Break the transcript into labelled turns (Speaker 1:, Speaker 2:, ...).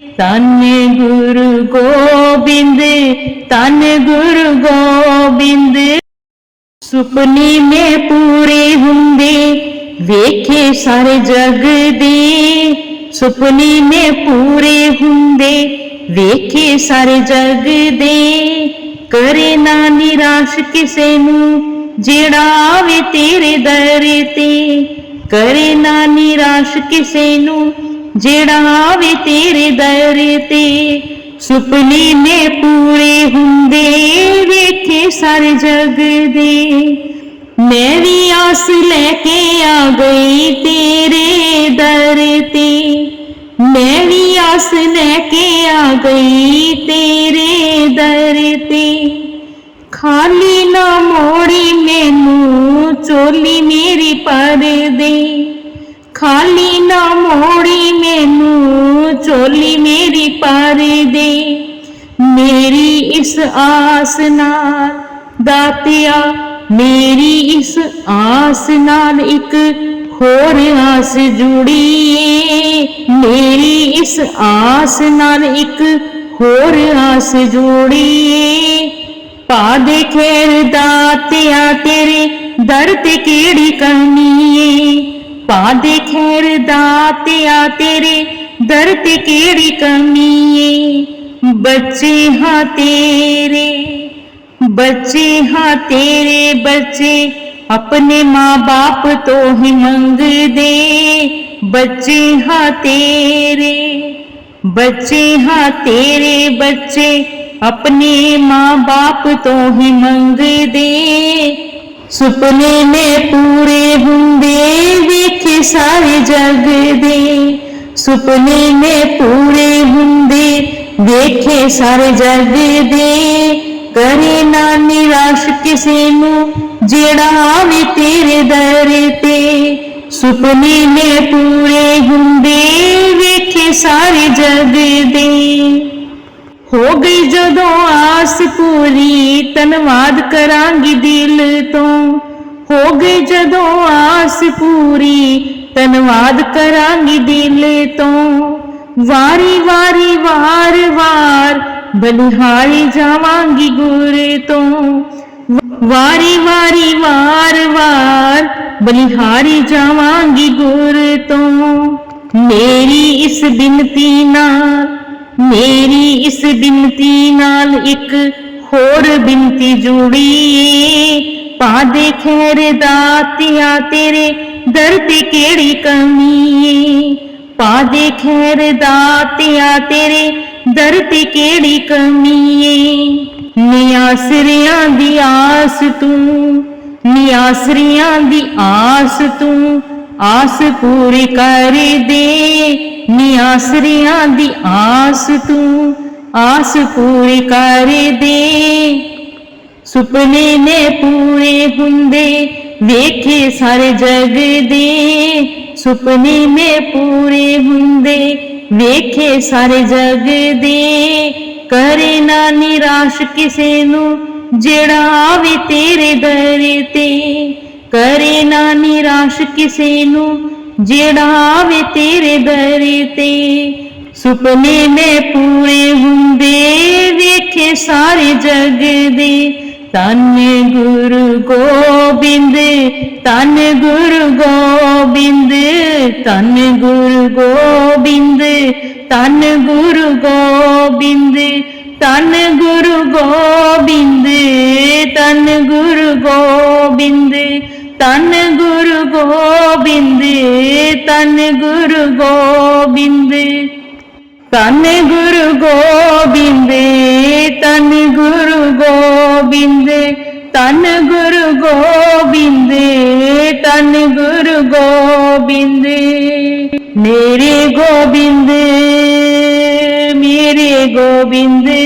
Speaker 1: ਤਨ ਗੁਰੂ ਗੋਬਿੰਦ ਤਨ ਗੁਰੂ ਗੋਬਿੰਦ ਸੁਪਨੇ ਮੇ ਪੂਰੇ ਹੁੰਦੇ ਵੇਖੇ ਸਾਰੇ ਜਗ ਦੇ ਸੁਪਨੇ ਮੇ ਪੂਰੇ ਹੁੰਦੇ ਵੇਖੇ ਸਾਰੇ ਜਗ ਦੇ ਕਰੇ ਨਾ ਨਿਰਾਸ਼ ਕਿਸੇ ਨੂੰ ਜਿਹੜਾ ਆਵੇ ਤੇਰੇ ਦਰ ਤੇ ਕਰੇ ਨਾ ਨਿਰਾਸ਼ ਕਿਸੇ ਨੂੰ ਜਿਹੜਾ ਆਵੇ ਤੇਰੇ ਦਰ ਤੇ, ਸੁਪਨੇ ਨੇ ਪੂਰੇ ਹੁੰਦੇ, ਵੇਖੇ ਸਾਰੇ ਜਗ ਦੇ। ਮੈਂ ਵੀ ਆਸ ਲੈ ਕੇ ਆ ਗਈ ਤੇਰੇ ਦਰ ਤੇ, ਮੈਂ ਵੀ ਆਸ ਲੈ ਕੇ ਆ ਗਈ ਤੇਰੇ ਦਰ ਤੇ। ਖਾਲੀ ਨਾ ਮੋ ਮੇਰੀ ਪਰ ਦੇ, ਮੇਰੀ ਇਸ ਆਸ ਨਾਲ ਦਾਤਿਆ, ਮੇਰੀ ਇਸ ਆਸ ਨਾਲ ਇੱਕ ਹੋਰ ਆਸ ਜੁੜੀ ਮੇਰੀ ਇਸ ਆਸ ਨਾਲ ਇੱਕ ਹੋਰ ਆਸ ਜੋੜੀਏ। ਏ ਪਾ ਦੇ ਖੇਰ ਦਾਤਿਆ ਤੇਰੇ ਦਰ ਤੇ ਕਿਹੜੀ ਕਮੀ ਏ? ਪਾ ਦੇ ਖੇਰ ਦਾਤਿਆ ਤੇਰੇ दर्द केड़ी कमी बच्चे हाँ तेरे, बच्चे हाँ तेरे, बच्चे अपने माँ बाप तो ही मंग दे। बच्चे हाँ तेरे, बच्चे हाँ तेरे, बच्चे अपने माँ बाप तो ही मंग दे। सुपने में पूरे होंगे, देखे सारे जग दे। ਸੁਪਨੇ ਮੇ ਪੂਰੇ ਹੁੰਦੇ, ਵੇਖੇ ਸਾਰੇ ਜਗ ਦੇ। ਕਰੇ ਨਾ ਨਿਰਾਸ਼ ਕਿਸੇ ਨੂੰ, ਜਿਹੜਾ ਆਵੇ ਤੇਰੇ ਦਰ ਤੇ। ਸੁਪਨੇ ਮੇ ਪੂਰੇ ਹੁੰਦੇ, ਵੇਖੇ ਸਾਰੇ ਜਗ ਦੇ। ਹੋ ਗਈ ਜਦੋਂ ਆਸ ਪੂਰੀ, ਧੰਨਵਾਦ ਕਰਾਂਗੀ ਦਿਲ ਤੋਂ। ਹੋ ਗਈ ਜਦੋਂ ਆਸ ਪੂਰੀ ਧੰਨਵਾਦ ਕਰਾਂਗੀ ਦਿਲ ਤੋਂ। ਵਾਰੀ ਵਾਰੀ, ਵਾਰ ਵਾਰ ਬਲਿਹਾਰੀ ਜਾਵਾਂਗੀ ਗੁਰ ਤੋਂ। ਵਾਰੀ ਵਾਰੀ, ਵਾਰ ਵਾਰ ਬਲਿਹਾਰੀ ਜਾਵਾਂਗੀ ਗੁਰ ਤੋਂ। ਮੇਰੀ ਇਸ ਬਿਨਤੀ ਨਾਲ, ਮੇਰੀ ਇਸ ਬਿਨਤੀ ਨਾਲ ਇੱਕ ਹੋਰ ਬਿਨਤੀ ਜੁੜੀ ਪਾ ਦੇ ਖੈਰ ਦਾਤਿਆ ਤੇਰੇ ਦਰ ਤੇ ਕਿਹੜੀ ਕਮੀ? ਏ ਪਾ ਦੇ ਖੈਰ ਦਾਤਿਆ ਤੇਰੇ, ਦਰ ਤੇ ਕਿਹੜੀ ਕਮੀ? ਏ ਨਿਆਸਰਿਆਂ ਦੀ ਆਸ ਤੂੰ ਨਿਆਸਰਿਆਂ ਦੀ ਆਸ ਤੂੰ, ਆਸ ਪੂਰੀ ਕਰ ਦੇ। ਨਿਆਸਰਿਆਂ ਦੀ ਆਸ ਤੂੰ, ਆਸ ਪੂਰੀ ਕਰ ਦੇ। ਸੁਪਨੇ ਨੇ ਪੂਰੇ ਹੁੰਦੇ ਵੇਖੇ ਸਾਰੇ ਜਗ ਦੇ ਸੁਪਨੇ ਮੇ ਪੂਰੇ ਹੁੰਦੇ ਵੇਖੇ ਸਾਰੇ ਜਗ ਦੇ ਕਰੇ ਨਾ ਨਿਰਾਸ਼ ਕਿਸੇ ਨੂੰ ਜਿਹੜਾ ਆਵੇ ਤੇਰੇ ਦਰ ਤੇ ਕਰੇ ਨਾ ਨਿਰਾਸ਼ ਕਿਸੇ ਨੂੰ ਜਿਹੜਾ ਆਵੇ ਤੇਰੇ ਦਰ ਤੇ ਸੁਪਨੇ ਮੇ ਪੂਰੇ ਹੁੰਦੇ ਵੇਖੇ ਸਾਰੇ ਜਗ ਦੇ ਤਨ ਗੁਰੂ ਗੋਬਿੰਦ ਤਨ ਗੁਰੂ ਗੋਬਿੰਦ ਤਨ ਗੁਰੂ ਗੋਬਿੰਦ ਤਨ ਗੁਰੂ ਗੋਬਿੰਦ ਤਨ ਗੁਰੂ ਗੋਬਿੰਦ ਤਨ ਗੁਰੂ ਗੋਬਿੰਦ ਤਨ ਗੁਰੂ ਗੋਬਿੰਦ ਤਨ ਗੁਰੂ ਗੋਬਿੰਦ ਤਨ ਗੁਰੂ ਗੋਬਿੰਦ ਤਨ ਗੁਰੂ கோவிந்த தன் குரு கோவிந்த தன் குரு கோவிந்த. மேரே கோவிந்த மேரே கோவிந்தே.